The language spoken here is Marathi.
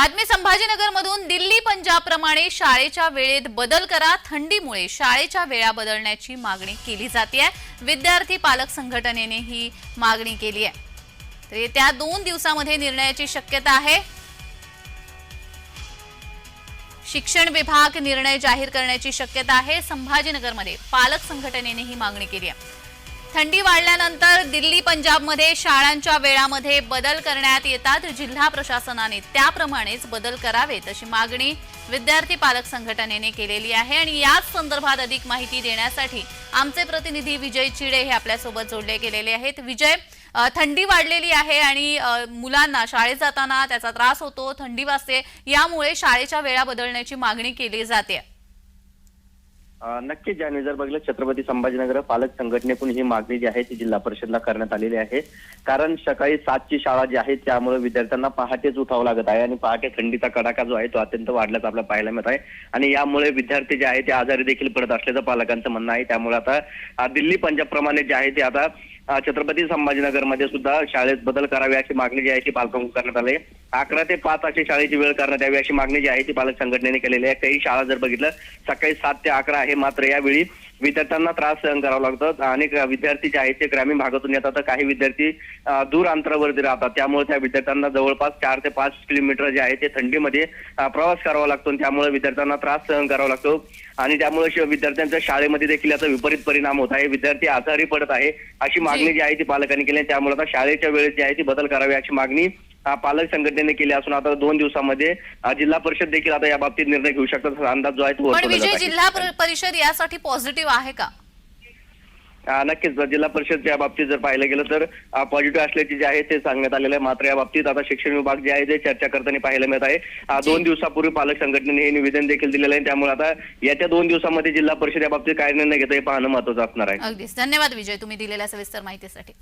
बातमी संभाजीनगरमधून दिल्ली पंजाब प्रमाणे शाळेच्या वेळेत बदल करा थंडीमुळे शाळेच्या वेळा बदलण्याची मागणी केली जाते विद्यार्थी पालक संघटनेने ही मागणी केली आहे. तर येत्या दोन दिवसामध्ये निर्णयाची शक्यता आहे. शिक्षण विभाग निर्णय जाहीर करण्याची शक्यता आहे. संभाजीनगरमध्ये पालक संघटनेने ही मागणी केली आहे. थंडी वाढल्यानंतर दिल्ली पंजाबमध्ये शाळांच्या वेळामध्ये बदल करण्यात येतात. जिल्हा प्रशासनाने त्याप्रमाणेच बदल करावेत अशी मागणी विद्यार्थी पालक संघटनेने केलेली आहे. आणि याच संदर्भात अधिक माहिती देण्यासाठी आमचे प्रतिनिधी विजय चिडे हे आपल्यासोबत जोडले गेलेले आहेत. विजय थंडी वाढलेली आहे आणि मुलांना शाळेत जाताना त्याचा त्रास होतो थंडी वाजते. यामुळे शाळेच्या वेळा बदलण्याची मागणी केली जाते. नक्की नक्कीच ज्याने जर बघितलं छत्रपती संभाजीनगर पालक संघटनेकडून ही मागणी जी आहे ती जिल्हा परिषदला करण्यात आलेली आहे. कारण सकाळी सातची शाळा जी आहे त्यामुळे विद्यार्थ्यांना पहाटेच उठावं लागत आहे आणि पहाटे थंडीचा कडाका जो आहे तो अत्यंत वाढल्याचा आपल्याला पाहायला मिळत आहे. आणि यामुळे विद्यार्थी जे आहे ते आजारी देखील पडत असल्याचं पालकांचं म्हणणं आहे. त्यामुळे आता दिल्ली पंजाबप्रमाणे जे आहे ते आता छत्रपती संभाजीनगरमध्ये सुद्धा शाळेत बदल करावे अशी मागणी जी आहे ती पालकांकडून करण्यात आली. अकरा ते पाच अशी शाळेची वेळ करण्यात यावी अशी मागणी जी आहे ती पालक संघटनेने केलेली आहे. काही शाळा जर बघितलं सकाळी सात ते अकरा आहे मात्र यावेळी विद्यार्थ्यांना त्रास सहन करावा लागतो. अनेक विद्यार्थी जे आहेत ते ग्रामीण भागातून येतात. तर काही विद्यार्थी दूर अंतरावरती राहतात. त्यामुळे त्या विद्यार्थ्यांना जवळपास चार ते पाच किलोमीटर जे आहे ते थंडीमध्ये प्रवास करावा लागतो त्यामुळे विद्यार्थ्यांना त्रास सहन करावा लागतो. आणि त्यामुळे विद्यार्थ्यांच्या शाळेमध्ये देखील याचा विपरीत परिणाम होत आहे. विद्यार्थी आजारी पडत आहे अशी मागणी जी. आहे ती पालकांनी केली. त्यामुळे आता शाळेच्या वेळेत जी आहे ती बदल करावी अशी मागणी पालक संघटनेने केली असून आता दोन दिवसामध्ये जिल्हा परिषद देखील आता या बाबतीत निर्णय घेऊ शकतात. असा अंदाज जो आहे तो पण विजय. जिल्हा पर- परिषद यासाठी पॉझिटिव्ह आहे का? नक्कीच. जिल्हा परिषदच्या बाबतीत जर पाहिलं गेलं तर पॉझिटिव्ह असल्याचे जे आहे ते सांगण्यात आलेलं आहे. मात्र या बाबतीत आता शिक्षण विभाग जे आहे ते चर्चा करताना पाहायला मिळत आहे. दोन दिवसापूर्वी पालक संघटनेने हे निवेदन देखील दिलेलं आहे. त्यामुळे आता येत्या दोन दिवसामध्ये जिल्हा परिषद या बाबतीत काय निर्णय घेतं हे पाहणं महत्वाचं असणार आहे. अगदीच. धन्यवाद विजय तुम्ही दिलेल्या सविस्तर माहितीसाठी.